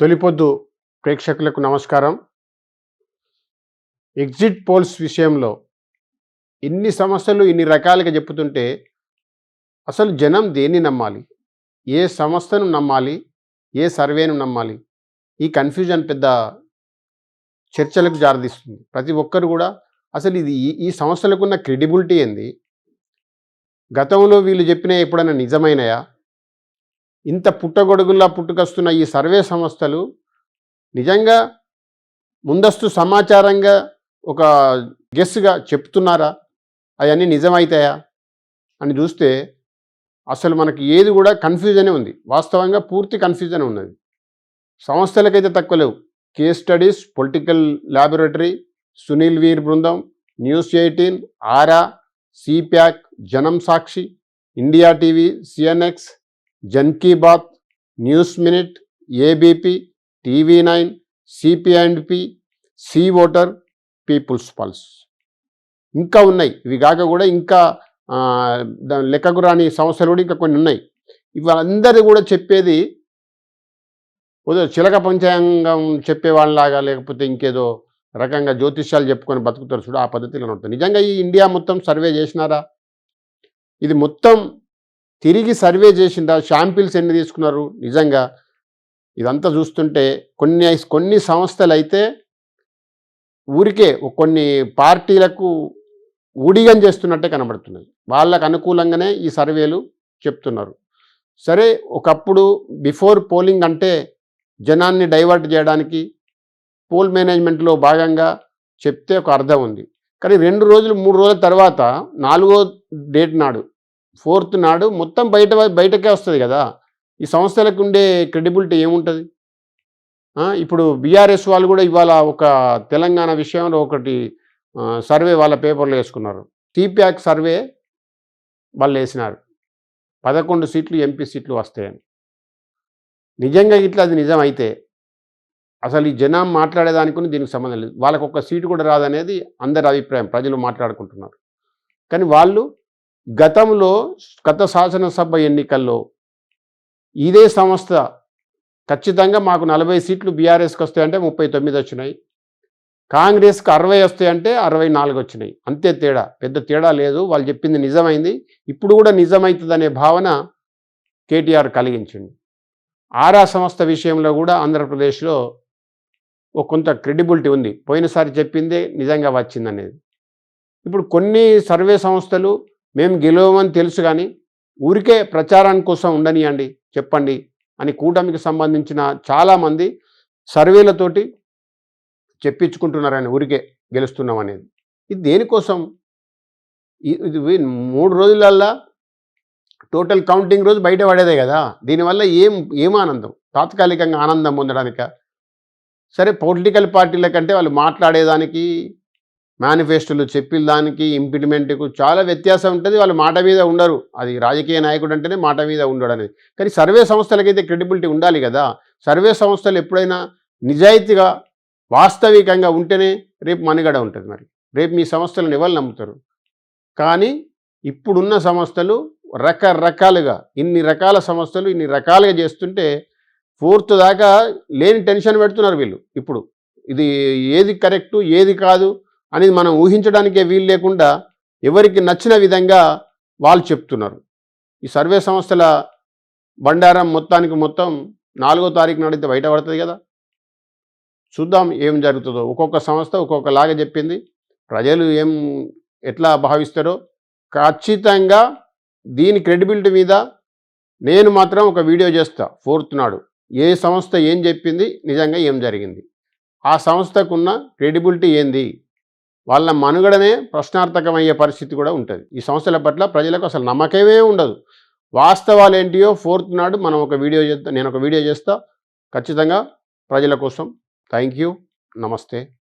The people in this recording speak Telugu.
తొలిపొద్దు ప్రేక్షకులకు నమస్కారం. ఎగ్జిట్ పోల్స్ విషయంలో ఇన్ని సమస్యలు ఇన్ని రకాలుగా చెప్పుతుంటే అసలు జనం దేన్ని నమ్మాలి? ఏ సంస్థను నమ్మాలి? ఏ సర్వేను నమ్మాలి? ఈ కన్ఫ్యూజన్ పెద్ద చర్చలకు జారదీస్తుంది ప్రతి ఒక్కరు కూడా అసలు ఇది ఈ ఈ సంస్థలకు ఉన్న క్రెడిబిలిటీ ఏంది? గతంలో వీళ్ళు చెప్పిన ఎప్పుడైనా నిజమైనయా? ఇంత పుట్టగొడుగుల్లా పుట్టుకొస్తున్న ఈ సర్వే సంస్థలు నిజంగా ముందస్తు సమాచారంగా ఒక గెస్గా చెప్తున్నారా? అవన్నీ నిజమవుతాయా అని చూస్తే అసలు మనకి ఏది కూడా కన్ఫ్యూజనే ఉంది. వాస్తవంగా పూర్తి కన్ఫ్యూజన్ ఉన్నది. సంస్థలకైతే తక్కువ లేవు. Case studies political laboratory Sunil Veer బృందం news eighteen Aaraa సిప్యాక్ Janam Sakshi India TV CNX Jan Ki Baat news minute ABP TV nine CP and P C voter people's pulse. ఇంకా ఉన్నాయి. ఇవి కాక కూడా ఇంకా లెక్కకు రాని సమస్యలు కూడా ఇంకా కొన్ని ఉన్నాయి. ఇవందరూ కూడా చెప్పేది చిలక పంచాంగం చెప్పే వాళ్ళలాగా లేకపోతే ఇంకేదో రకంగా జ్యోతిష్యాలు చెప్పుకొని బతుకుతారు చూడు ఆ పద్ధతిలో ఉంటుంది నిజంగా ఈ ఇండియా మొత్తం సర్వే చేసినారా? ఇది మొత్తం తిరిగి సర్వే చేసిందా? షాంపిల్స్ ఎన్ని తీసుకున్నారు? నిజంగా ఇదంతా చూస్తుంటే కొన్ని కొన్ని సంస్థలు అయితే ఊరికే కొన్ని పార్టీలకు ఊడిగం చేస్తున్నట్టే కనబడుతున్నాయి. వాళ్ళకు అనుకూలంగానే ఈ సర్వేలు చెప్తున్నారు. సరే ఒకప్పుడు బిఫోర్ పోలింగ్ అంటే జనాన్ని డైవర్ట్ చేయడానికి పోల్ మేనేజ్మెంట్లో భాగంగా చెప్తే ఒక అర్థం ఉంది. కానీ రెండు రోజులు మూడు రోజుల తర్వాత నాలుగో డేట్ నాడు ఫోర్త్ నాడు మొత్తం బయట బయటకే వస్తుంది కదా. ఈ సంస్థలకు ఉండే క్రెడిబిలిటీ ఏముంటుంది? ఇప్పుడు బీఆర్ఎస్ వాళ్ళు కూడా ఇవాళ ఒక తెలంగాణ విషయంలో ఒకటి సర్వే వాళ్ళ పేపర్లో వేసుకున్నారు. టీప్యాక్ సర్వే వాళ్ళు వేసినారు. పదకొండు సీట్లు ఎంపీ సీట్లు వస్తాయని. నిజంగా ఇట్లా అది నిజం అయితే అసలు ఈ జనం మాట్లాడేదానికి దీనికి సంబంధం లేదు. వాళ్ళకు ఒక సీటు కూడా రాదనేది అందరి అభిప్రాయం. ప్రజలు మాట్లాడుకుంటున్నారు. కానీ వాళ్ళు గతంలో గత శాసనసభ ఎన్నికల్లో ఇదే సంస్థ ఖచ్చితంగా మాకు నలభై సీట్లు బీఆర్ఎస్కి వస్తాయంటే ముప్పై తొమ్మిది వచ్చినాయి. కాంగ్రెస్కి అరవై వస్తాయంటే అరవై నాలుగు వచ్చినాయి. అంతే తేడా. పెద్ద తేడా లేదు. వాళ్ళు చెప్పింది నిజమైంది. ఇప్పుడు కూడా నిజమవుతుందనే భావన కేటీఆర్ కలిగించింది ఆరా సంస్థ విషయంలో కూడా ఆంధ్రప్రదేశ్లో ఒక కొంత క్రెడిబిలిటీ ఉంది. పోయినసారి చెప్పిందే నిజంగా వచ్చిందనేది. ఇప్పుడు కొన్ని సర్వే సంస్థలు మేము గెలవమని తెలుసు కానీ ఊరికే ప్రచారాని కోసం ఉండనియండి చెప్పండి అని కూటమికి సంబంధించిన చాలామంది సర్వేలతోటి చెప్పించుకుంటున్నారని ఊరికే గెలుస్తున్నాం అనేది. ఇది దేనికోసం? ఇది మూడు రోజులల్లా టోటల్ కౌంటింగ్ రోజు బయట పడేదే కదా. దీనివల్ల ఏం ఏం ఆనందం? తాత్కాలికంగా ఆనందం పొందడానిక? సరే పొలిటికల్ పార్టీల కంటే వాళ్ళు మాట్లాడేదానికి మేనిఫెస్టోలు చెప్పిన దానికి ఇంప్లిమెంట్కు చాలా వ్యత్యాసం ఉంటుంది. వాళ్ళు మాట మీద ఉండరు. అది రాజకీయ నాయకుడు అంటేనే మాట మీద ఉండడు అనేది. కానీ సర్వే సంస్థలకైతే క్రెడిబిలిటీ ఉండాలి కదా. సర్వే సంస్థలు ఎప్పుడైనా నిజాయితీగా వాస్తవికంగా ఉంటేనే రేపు మనుగడ ఉంటుంది మరి. రేపు మీ సంస్థలను ఎవరు నమ్ముతారు? కానీ ఇప్పుడున్న సంస్థలు రకరకాలుగా ఇన్ని రకాల సంస్థలు ఇన్ని రకాలుగా చేస్తుంటే ఫోర్త్ దాకా లేని టెన్షన్ పెడుతున్నారు వీళ్ళు ఇప్పుడు. ఇది ఏది కరెక్టు ఏది కాదు అనేది మనం ఊహించడానికే వీలు లేకుండా ఎవరికి నచ్చిన విధంగా వాళ్ళు చెప్తున్నారు. ఈ సర్వే సంస్థల బండారం మొత్తానికి మొత్తం నాలుగో తారీఖు నాడైతే బయటపడుతుంది కదా. చూద్దాం ఏం జరుగుతుందో. ఒక్కొక్క సంస్థ ఒక్కొక్కలాగా చెప్పింది. ప్రజలు ఏం ఎట్లా భావిస్తారో ఖచ్చితంగా దీని క్రెడిబిలిటీ మీద నేను మాత్రం ఒక వీడియో చేస్తా. ఫోర్త్ నాడు ఏ సంస్థ ఏం చెప్పింది నిజంగా ఏం జరిగింది. ఆ సంస్థకున్న క్రెడిబిలిటీ ఏంది? వాళ్ళ మనుగడనే ప్రశ్నార్థకమయ్యే పరిస్థితి కూడా ఉంటుంది. ఈ సంస్థల పట్ల ప్రజలకు అసలు నమ్మకమే ఉండదు. వాస్తవాలు ఏంటియో ఫోర్త్ నాడు మనం ఒక వీడియో చేస్తా నేను ఒక వీడియో చేస్తా. ఖచ్చితంగా ప్రజల కోసం. థ్యాంక్ యూ నమస్తే.